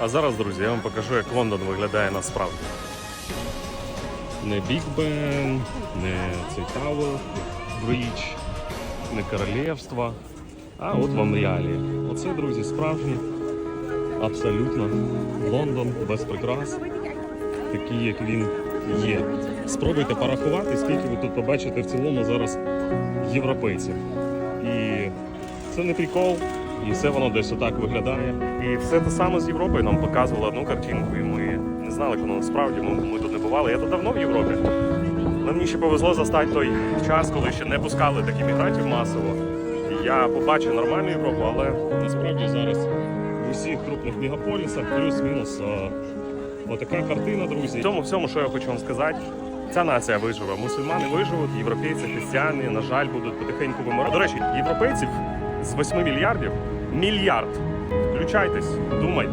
А зараз, друзі, я вам покажу, як Лондон виглядає насправді. Не Біг Бен, не Тауер Брідж, не королівство. А от вам реалії. Оце, друзі, справжній, абсолютно Лондон без прикрас, такий, як він є. Спробуйте порахувати, скільки ви тут побачите в цілому зараз європейців. І це не прикол, і все воно десь отак виглядає. І все те саме з Європою нам показували одну картинку, і ми не знали, воно насправді. Ми, ми тут не бували. Я тут давно в Європі. Але мені ще повезло застати той час, коли ще не пускали таких мігрантів масово. І я побачив нормальну Європу, але насправді зараз в усіх крупних мегаполісах плюс-мінус отака картина, друзі. В цьому всьому, що я хочу вам сказати. Ця нація виживе. Мусульмани виживуть, європейці, християни, на жаль, будуть потихеньку вимирати. До речі, європейців з 8 мільярдів мільярд. Включайтесь, думайте.